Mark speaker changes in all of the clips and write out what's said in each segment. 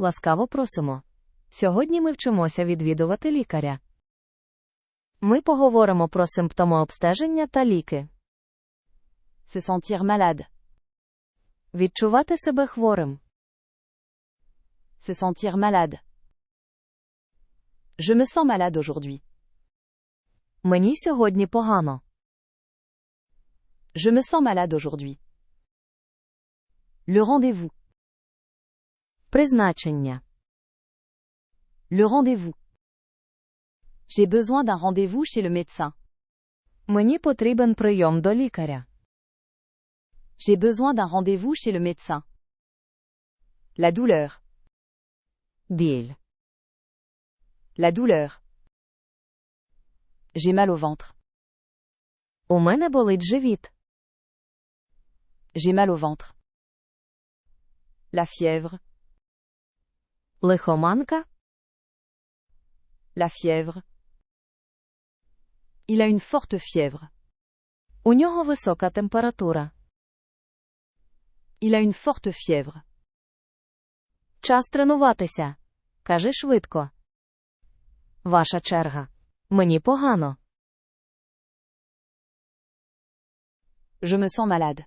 Speaker 1: Ласкаво просимо. Сьогодні ми вчимося відвідувати лікаря. Ми поговоримо про симптомообстеження та ліки.
Speaker 2: Se sentir malade.
Speaker 1: Відчувати себе хворим.
Speaker 2: Se sentir malade. Je me sens malade aujourd'hui.
Speaker 1: Мені сьогодні погано.
Speaker 2: Je me sens malade aujourd'hui. Le rendez-vous.
Speaker 1: Призначення.
Speaker 2: Le rendez-vous. J'ai besoin d'un rendez-vous chez le médecin.
Speaker 1: Мені потрібен прийом до лікаря.
Speaker 2: J'ai besoin d'un rendez-vous chez le médecin. La douleur.
Speaker 1: Біль.
Speaker 2: La douleur. J'ai mal au ventre.
Speaker 1: У мене болить живіт.
Speaker 2: J'ai mal au ventre. La fièvre.
Speaker 1: Лихоманка.
Speaker 2: La fièvre. Il a une forte fièvre.
Speaker 1: У нього висока температура.
Speaker 2: Il a une forte fièvre.
Speaker 1: Час тренуватися. Кажи швидко. Ваша черга. Мені погано.
Speaker 2: Je me sens malade.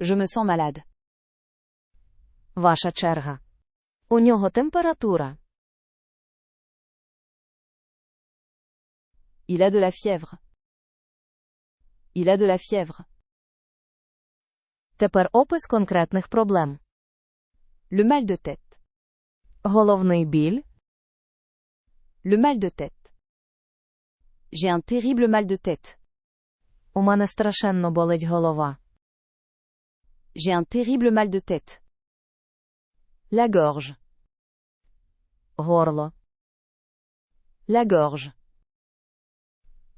Speaker 2: Je me sens malade.
Speaker 1: Ваша черга. У нього температура.
Speaker 2: Il a de la fièvre. Il a de la fièvre.
Speaker 1: Тепер опис конкретних проблем.
Speaker 2: Le mal de tête.
Speaker 1: Головний біль.
Speaker 2: Le mal de tête. J'ai un terrible mal de tête.
Speaker 1: У мене страшенно болить голова.
Speaker 2: J'ai un terrible mal de tête. La gorge.
Speaker 1: Горло.
Speaker 2: La gorge.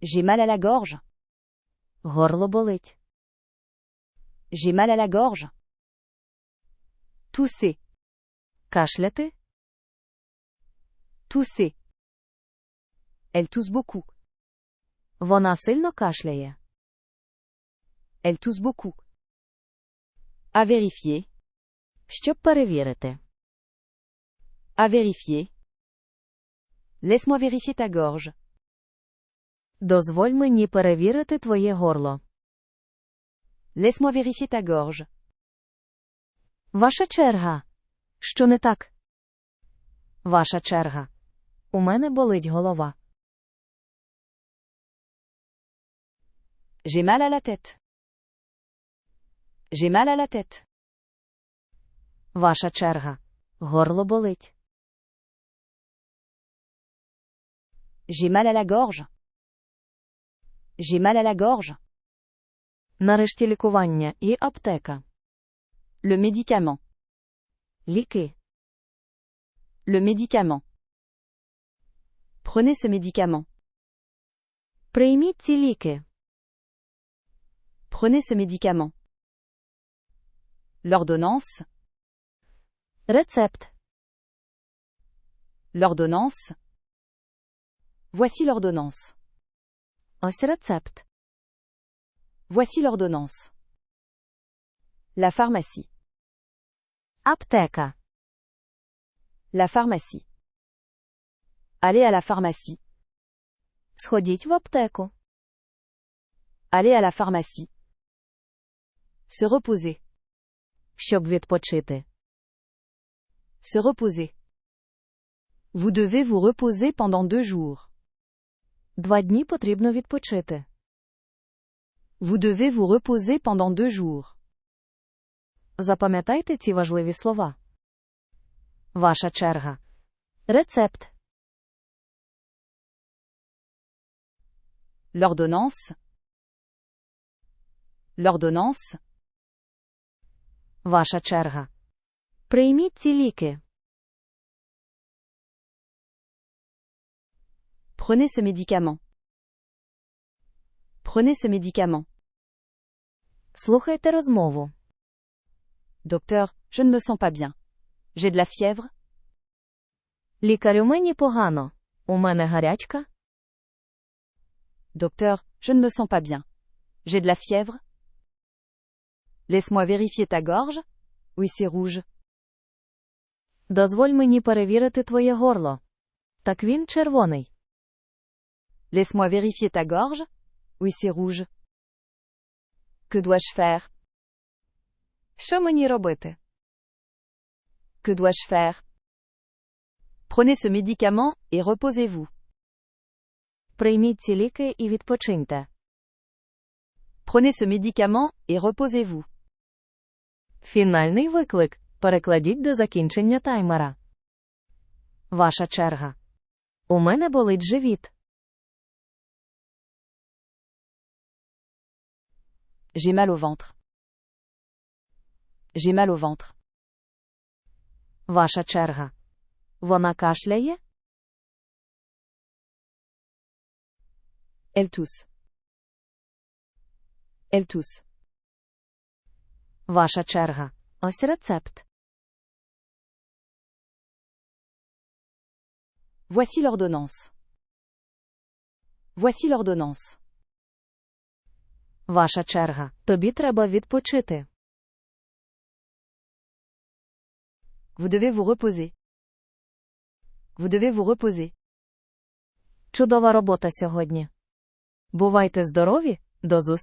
Speaker 2: J'ai mal à la gorge.
Speaker 1: Горло болить.
Speaker 2: J'ai mal à la gorge. Tousser.
Speaker 1: Кашляти.
Speaker 2: Tousser. Elle tousse beaucoup.
Speaker 1: Вона сильно кашляє.
Speaker 2: Elle tousse beaucoup. À vérifier.
Speaker 1: Щоб перевірити.
Speaker 2: À vérifier. Laisse-moi vérifier ta gorge.
Speaker 1: Дозволь мені перевірити твоє горло.
Speaker 2: Laisse-moi vérifier ta gorge.
Speaker 1: Ваша черга. Що не так? Ваша черга. У мене болить голова.
Speaker 2: J'ai mal à la tête. J'ai mal à la tête.
Speaker 1: Ваша черга. Горло болить.
Speaker 2: J'ai mal à la gorge. J'ai mal à la gorge.
Speaker 1: Нарешті лікування і аптека.
Speaker 2: Le médicament.
Speaker 1: Ліки.
Speaker 2: Le médicament. Prenez ce médicament.
Speaker 1: Прийміть ці ліки.
Speaker 2: Prenez ce médicament. L'ordonnance.
Speaker 1: Рецепт.
Speaker 2: L'ordonnance. Voici l'ordonnance.
Speaker 1: Ось рецепт.
Speaker 2: Voici l'ordonnance. La pharmacie.
Speaker 1: Аптека.
Speaker 2: La pharmacie. Allez à la pharmacie.
Speaker 1: Сходіть в аптеку.
Speaker 2: Allez à la pharmacie. Se reposer.
Speaker 1: Щоб відпочити.
Speaker 2: Se reposer. Vous devez vous reposer pendant deux jours.
Speaker 1: Два дні потрібно відпочити.
Speaker 2: Vous devez vous reposer pendant deux jours.
Speaker 1: Запам'ятайте ці важливі слова. Ваша черга. Рецепт.
Speaker 2: L'ordonnance. L'ordonnance.
Speaker 1: Ваша черга. Прийміть ці ліки.
Speaker 2: Prenez ce médicament. Prenez ce médicament.
Speaker 1: Слухайте розмову.
Speaker 2: Docteur, je ne me sens pas bien. J'ai de la fièvre.
Speaker 1: Лікарю мені погано. У мене гарячка.
Speaker 2: Docteur, je ne me sens pas bien. J'ai de la fièvre. Laisse-moi vérifier ta gorge. Oui, c'est rouge.
Speaker 1: Дозволь мені перевірити твоє горло. Так він червоний.
Speaker 2: Laisse-moi vérifier ta gorge. Oui, c'est rouge. Que dois-je faire
Speaker 1: Що мені робити?
Speaker 2: Que dois-je faire Prenez ce médicament et reposez-vous.
Speaker 1: Прийміть ці ліки і відпочиньте.
Speaker 2: Prenez ce médicament et reposez-vous.
Speaker 1: Фінальний виклик. Перекладіть до закінчення таймера. Ваша черга. У мене болить живіт.
Speaker 2: J'ai mal au ventre. J'ai mal au ventre.
Speaker 1: Ваша черга. Вона кашляє?
Speaker 2: Elle tousse. Elle tousse.
Speaker 1: Ваша черга. Ось рецепт.
Speaker 2: Voici l'ordonnance. Voici l'ordonnance.
Speaker 1: Ваша черга. Тобі треба відпочити.
Speaker 2: Vous devez vous reposer. Vous devez vous reposer.
Speaker 1: Чудова робота сьогодні. Бувайте здорові, до зустрічі.